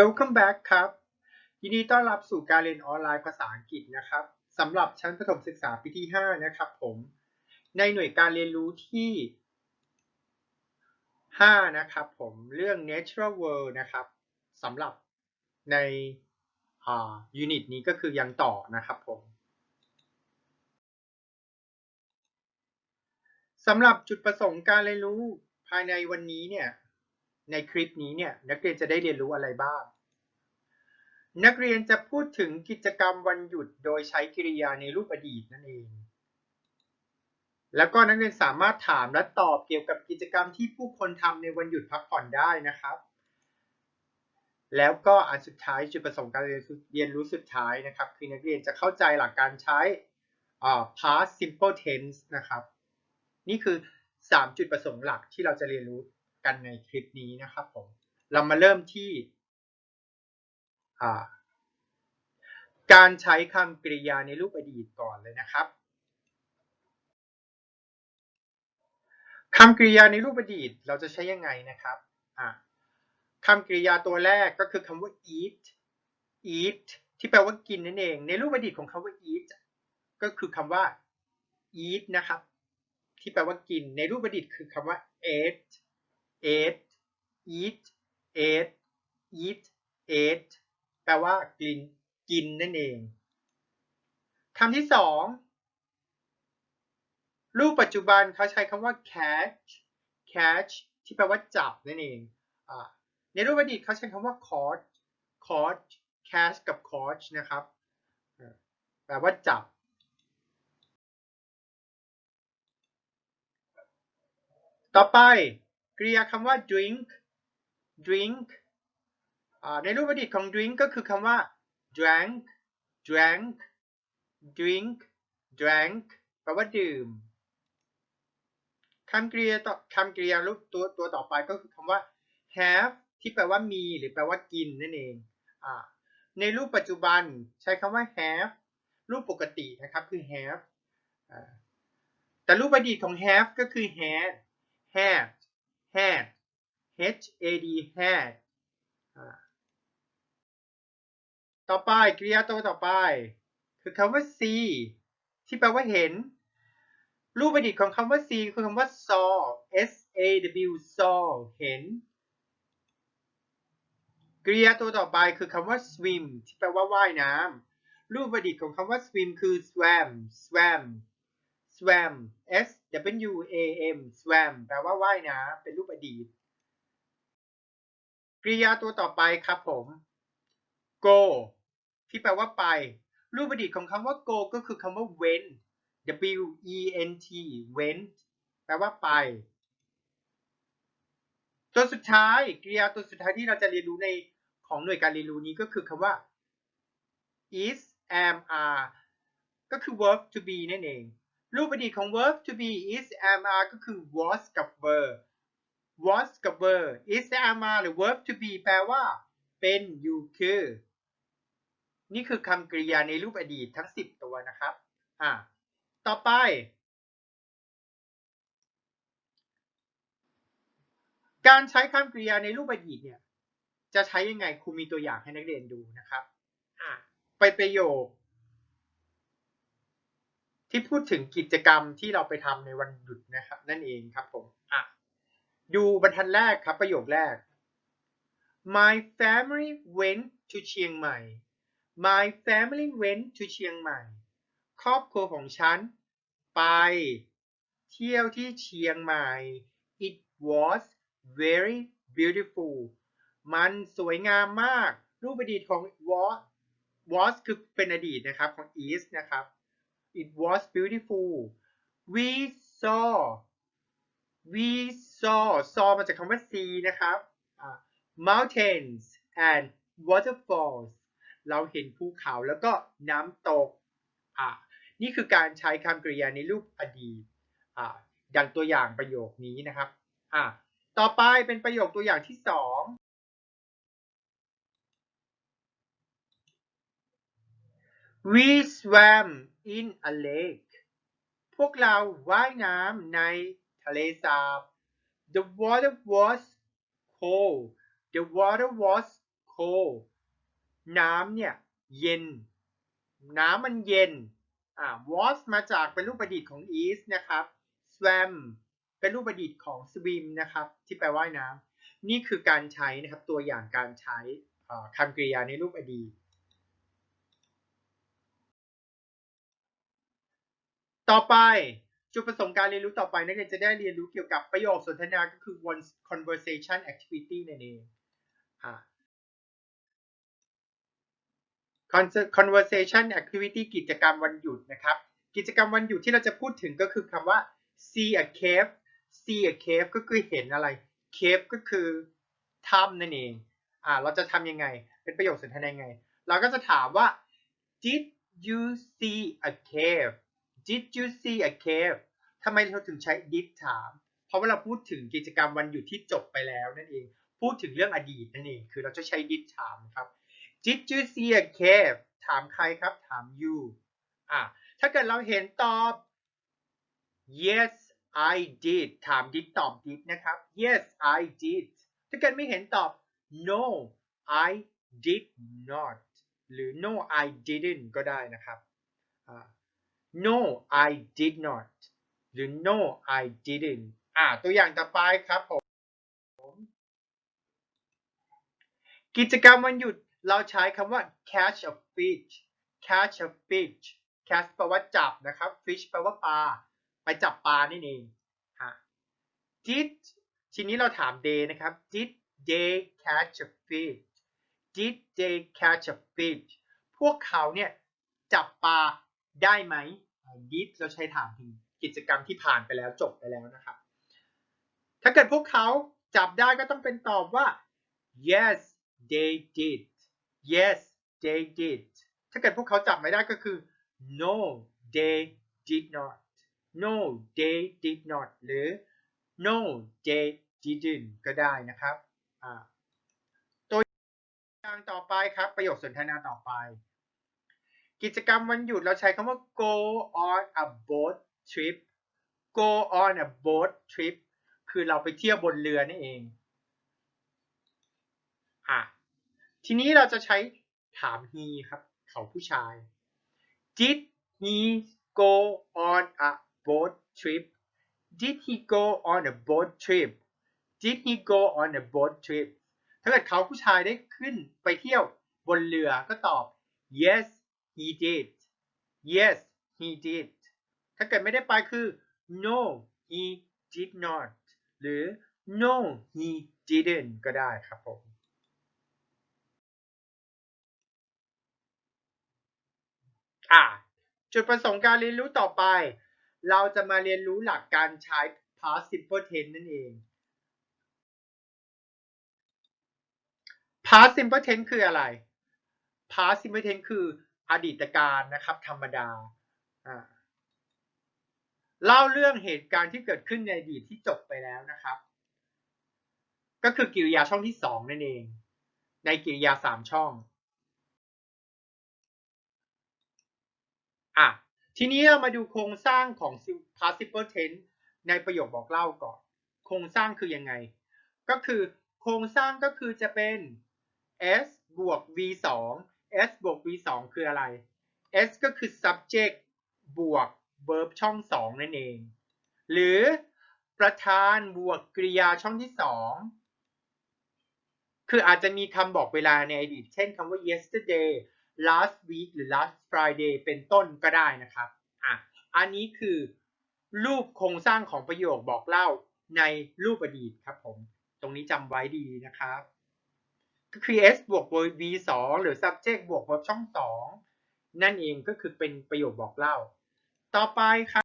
Welcome back ครับ ยินดีต้อนรับสู่การเรียนออนไลน์ภาษาอังกฤษนะครับสำหรับชั้นประถมศึกษาปีที่ 5 นะครับผม ในหน่วยการเรียนรู้ที่ 5 นะครับผมเรื่อง Natural World นะครับสำหรับในยูนิตนี้ก็คือยังต่อนะครับผมสำหรับจุดประสงค์การเรียนรู้ภายในวันนี้เนี่ย ในคลิปนี้เนี่ยนักเรียนจะได้เรียนรู้อะไรบ้าง นักเรียนจะพูดถึงกิจกรรมวันหยุดโดยใช้กริยาในรูปอดีตนั่นเอง แล้วก็นักเรียนสามารถถามและตอบเกี่ยวกับกิจกรรมที่ผู้คนทำในวันหยุดพักผ่อนได้นะครับแล้วก็อันสุดท้ายจุดประสงค์การเรียนรู้สุดท้ายนะครับ คือนักเรียนจะเข้าใจหลักการใช้ past simple tense นะครับ นี่คือ 3 จุดประสงค์หลักที่เราจะเรียนรู้ กันในคลิปนี้นะครับผม เรามาเริ่มที่ การใช้คำกริยาในรูปอดีตก่อนเลยนะครับคำกริยาในรูปอดีตเราจะใช้ยังไงนะครับคำกริยาตัวแรกก็คือคำว่า eat eat ที่แปลว่ากินนั่นเอง ในรูปอดีตของคำว่า eat ก็คือคำว่า eat นะครับ ที่แปลว่ากิน ในรูปอดีตคือคำว่า ate ate eat ate eat ate แปลว่ากินกินนั่นเองคำที่สองรูปปัจจุบันเขาใช้คำว่า catch catch ที่แปลว่าจับนั่นเองในรูปอดีตเขาใช้คำว่า caught caught catch กับ caught นะครับ แปลว่าจับ ต่อไป กริยาคำว่า drink drink ในรูปอดีตของ drink ก็คือคำว่า drank drank drink drank แปลว่าดื่มคำกริยาต่อคำกริยารูปตัวตัวต่อไปก็คือคำว่า have ที่แปลว่ามี หรือแปลว่ากินนั่นเองอในรูปปัจจุบันใช้คำว่า have รูปปกตินะครับคือ have แต่รูปอดีตของ have ก็คือ had had had h a d had ต่อไปกริยาตัวต่อไป คือคำว่า see ที่แปลว่าเห็น รูปอดีตของคำว่า see คือคำว่า saw s a w saw เห็นกริยาตัวต่อไปคือคำว่า swim ที่แปลว่าว่ายน้ำรูปอดีตของคำว่า swim คือ swam swam swam s w a m swam แปลว่าว่ายน้ำเป็นรูปอดีตกริยาตัวต่อไปครับผม go ที่แปลว่าไป รูปอดีตของคำว่า go ก็คือคำว่า went w e n t went แปลว่าไป ตัวสุดท้ายกริยาตัวสุดท้ายที่เราจะเรียนรู้ในของหน่วยการเรียนรู้นี้ก็คือคำว่า is am are ก็คือ verb to be นั่นเอง รูปอดีตของ verb to be is am are ก็คือ was กับ were was กับ were is am are หรือ verb to be แปลว่า เป็นอยู่คือ นี่คือคำกริยาในรูปอดีตทั้ง 10 ตัวนะครับอ่าต่อไป การใช้คำกริยาในรูปอดีตเนี่ย จะใช้ยังไงครูมีตัวอย่างให้นักเรียนดูนะครับ อ่าไปประโยค ที่พูดถึงกิจกรรมที่เราไปทำในวันหยุดนะครับ นั่นเองครับผมอะดูบรรทัดแรกครับประโยคแรก My family went to เชียงใหม่ My family went to เชียงใหม่ ครอบครัวของฉัน ไป เที่ยวที่เชียงใหม่ It was very beautiful มันสวยงามมาก รูปอดีตของ was was คือเป็นอดีตนะครับของ is นะครับ It was beautiful we saw we saw saw มาจากคำว่า see นะครับ mountains and waterfalls เราเห็นภูเขาแล้วก็น้ำตกอ่านี่คือการใช้คำกริยาในรูปอดีตอ่าดังตัวอย่างประโยคนี้นะครับอ่าต่อไปเป็นประโยคตัวอย่างที่สอง We swam in a lake พวกเราว่ายน้ำในทะเลสาบ The water was cold The water was cold น้ำเนี่ยเย็น น้ำมันเย็นอ่า was มาจากเป็นรูปประดิษฐ์ของ is นะครับ swam เป็นรูปประดิษฐ์ของ swim นะครับ ที่แปลว่ายน้ำนี่คือการใช้นะครับตัวอย่างการใช้คำกริยาในรูปอดีต ต่อไปจุดประสงค์การเรียนรู้ต่อไปนักเรียนจะได้เรียนรู้เกี่ยวกับประโยคสนทนาก็คือ one conversation activity นั่นเองอ่า Con- conversation activity กิจกรรมวันหยุดนะครับ กิจกรรมวันหยุดที่เราจะพูดถึงก็คือคำว่า see a cave see a cave ก็คือเห็นอะไร cave ก็คือถ้ำนั่นเองอ่าเราจะทำยังไง เป็นประโยคสนทนายังไง เราก็จะถามว่า did you see a cave did you see a cave ทำไมเราถึงใช้ did ถาม เพราะว่าเราพูดถึงกิจกรรมวันหยุดที่จบไปแล้วนั่นเอง พูดถึงเรื่องอดีตนั่นเอง คือเราจะใช้ did ถามครับ Did you see a cave ถามใครครับ ถาม you อะ ถ้าเกิดเราเห็นตอบ yes I did ถาม did ตอบ did นะครับ yes I did ถ้าเกิดไม่เห็นตอบ no I did not หรือ no I didn't ก็ได้นะครับอ่า no I did not หรือ no I didn't อ่าตัวอย่างต่อไปครับผม กิจกรรมวันหยุดเราใช้คำว่า catch a fish catch a fish catch แปลว่าจับนะครับ fish แปลว่าปลา ไปจับปลานี่เองฮะ did ทีนี้เราถาม they นะครับ did they catch a fish did they catch a fish พวกเขาเนี่ยจับปลาได้ไหม อ่า did เราใช้ถามถึงกิจกรรมที่ผ่านไปแล้วจบไปแล้วนะครับ ถ้าเกิดพวกเขาจับได้ก็ต้องเป็นตอบว่า yes they did yes they did ถ้าเกิดพวกเขาจับไม่ได้ก็คือ no they did not no they did not หรือ no they didn't ก็ได้นะครับตัวอย่างต่อไปครับ ประโยคสนทนาต่อไป กิจกรรมวันหยุดเราใช้คำว่า go on a boat trip go on a boat trip คือเราไปเที่ยวบนเรือนั่นเองอะทีนี้เราจะใช้ถาม he ครับ เขาผู้ชาย did he go on a boat trip did he go on a boat trip did he go on a boat trip ถ้าเกิดเขาผู้ชายได้ขึ้นไปเที่ยวบนเรือก็ตอบ yes he did yes he did ถ้าเกิดไม่ได้ไปคือ no he did not หรือ no he didn't ก็ได้ครับผม อะจุดประสงค์การเรียนรู้ต่อไป เราจะมาเรียนรู้หลักการใช้ past simple tense นั่นเอง past simple tense คืออะไร past simple tense คือ อดีตการนะครับธรรมดาเล่าเรื่องเหตุการณ์ที่เกิดขึ้นในอดีตที่จบไปแล้วนะครับ ก็คือกริยาช่องที่สองนั่นเอง ในกริยาสามช่องอะทีนี้เรามาดูโครงสร้างของ participle tense ในประโยคบอกเล่าก่อน โครงสร้างคือยังไง ก็คือโครงสร้างก็คือจะเป็น s บวก v 2 s บวก v 2คืออะไร s ก็คือ subject บวก verb ช่องสองนั่นเอง หรือประธานบวกกริยาช่องที่สองคืออาจจะมีคำบอกเวลาในอดีต เช่นคำว่า yesterday last week หรือ last Friday เป็นต้นก็ได้นะครับ อะ อันนี้คือรูปโครงสร้างของประโยคบอกเล่าในรูปอดีตครับผม ตรงนี้จำไว้ดีนะครับ ก็คือ s บวก v 2 หรือ subject บวก verb ช่อง 2 นั่นเองก็คือเป็นประโยคบอกเล่า ต่อไปครับ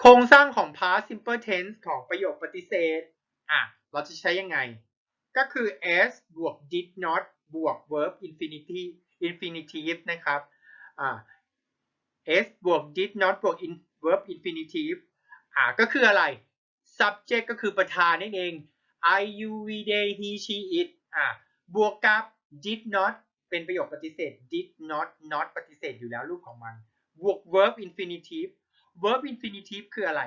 โครงสร้างของ past simple tense ของประโยคปฏิเสธอะเราจะใช้ยังไง ก็คือ s บวก did not บวก verb infinitive infinitive นะครับอ่า s บวก did not บวก in verb infinitive อ่าก็คืออะไร subject ก็คือประธานนั่นเอง I you we they he she it อ่าบวกกับ did not เป็นประโยคปฏิเสธ did not not ปฏิเสธอยู่แล้วรูปของมันบวก verb infinitive verb infinitive คืออะไร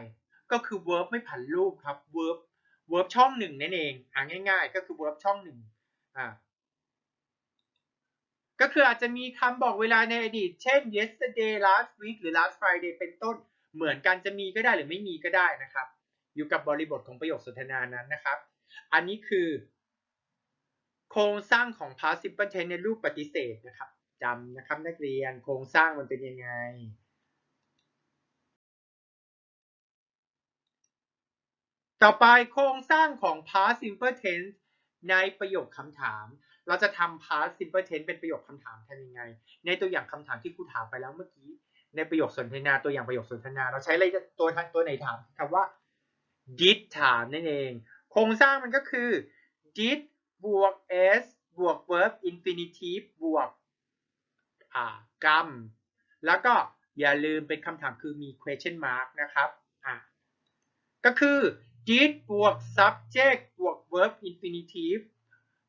ก็คือ verb ไม่ผันรูปครับ verb verb ช่องหนึ่งนั่นเองอ่าง่าย ๆ ก็คือ verb ช่องหนึ่งอ่าก็คืออาจจะมีคำบอกเวลาในอดีต เช่น yesterday last week หรือ last Friday เป็นต้น เหมือนกันจะมีก็ได้หรือไม่มีก็ได้นะครับ อยู่กับบริบทของประโยคสนทนานั้นนะครับ อันนี้คือโครงสร้างของ past simple tense ในรูปปฏิเสธนะครับจำนะครับนักเรียนโครงสร้างมันเป็นยังไง ต่อไปโครงสร้างของ past simple tense ในประโยคคำถาม เราจะทำ past simple tense เป็นประโยคคำถามทำยังไง ในตัวอย่างคำถามที่ครูถามไปแล้วเมื่อกี้ ในประโยคสนทนาตัวอย่างประโยคสนทนา เราใช้อะไรตัวตัวไหนถามคำว่า did ถามนั่นเอง โครงสร้างมันก็คือ did บวก s บวก verb infinitive บวกกรรม แล้วก็อย่าลืมเป็นคำถามคือมี question mark นะครับก็คือ did บวก subject บวก verb infinitive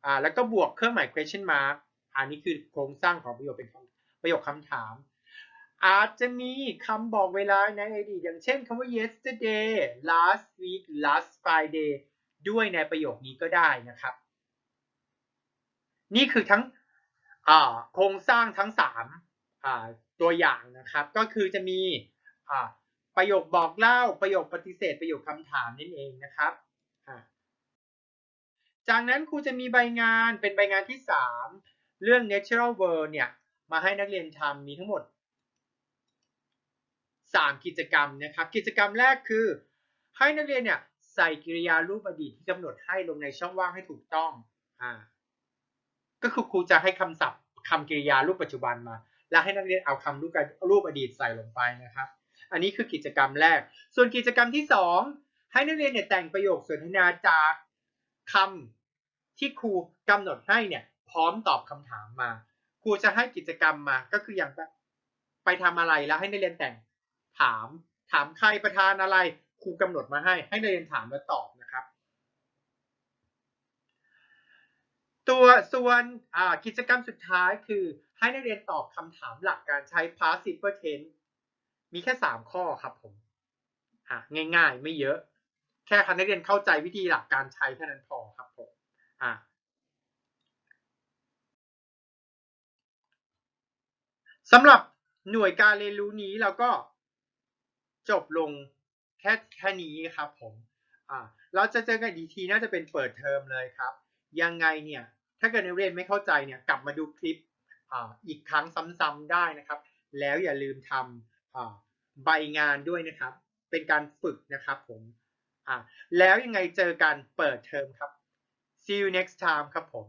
อ่าแล้วก็บวกเครื่องหมาย question mark อันนี้คือโครงสร้างของประโยคเป็นประโยคคำถาม อาจจะมีคำบอกเวลาในอดีตอย่างเช่นคำว่า yesterday last week last Friday ด้วยในประโยคนี้ก็ได้นะครับ นี่คือทั้งโครงสร้างทั้ง3ตัวอย่างนะครับ ก็คือจะมีประโยคบอกเล่า ประโยคปฏิเสธ ประโยคคำถามนั่นเองนะครับจากนั้นครูจะมีใบงานเป็นใบงานที่ 3 เรื่อง natural world เนี่ยมาให้นักเรียนทำมีทั้งหมด 3 กิจกรรมนะครับ กิจกรรมแรกคือให้นักเรียนเนี่ย ใส่กริยารูปอดีตที่กำหนดให้ลงในช่องว่างให้ถูกต้องอ่าก็คือครูจะให้คำศัพท์คำกริยารูปปัจจุบันมา แล้วให้นักเรียนเอาคำรูปรูปอดีตใส่ลงไปนะครับ อันนี้คือกิจกรรมแรก ส่วนกิจกรรมที่ 2 ให้นักเรียนเนี่ยแต่งประโยคสนทนาจากคำที่ครูกำหนดให้เนี่ยพร้อมตอบคำถามมา ครูจะให้กิจกรรมมา ก็คืออย่างไปทำอะไรแล้วให้นักเรียนแต่งถาม ถามใครประธานอะไร ครูกำหนดมาให้ให้นักเรียนถามแล้วตอบนะครับ ตัวส่วนกิจกรรมสุดท้ายคือให้นักเรียนตอบคำถามหลักการใช้ past simple tense มีแค่ 3 ข้อครับผมง่ายๆ ไม่เยอะ แค่นักเรียนเข้าใจวิธีหลักการใช้เท่านั้นพอครับผมสำหรับหน่วยการเรียนรู้นี้เราก็จบลง ค่แค่นี้ครับผมอ่าเราจะเจอกันอีกทีน่าจะเป็นเปิดเทอมเลยครับ ยังไงเนี่ย ถ้าเกิดนักเรียนไม่เข้าใจเนี่ยกลับมาดูคลิปอ่าอีกครั้งซ้ำๆได้นะครับ แล้วอย่าลืมทำอ่าใบงานด้วยนะครับ เป็นการฝึกนะครับผมอ่าแล้วยังไงเจอกันเปิดเทอมครับ see you next time ครับผม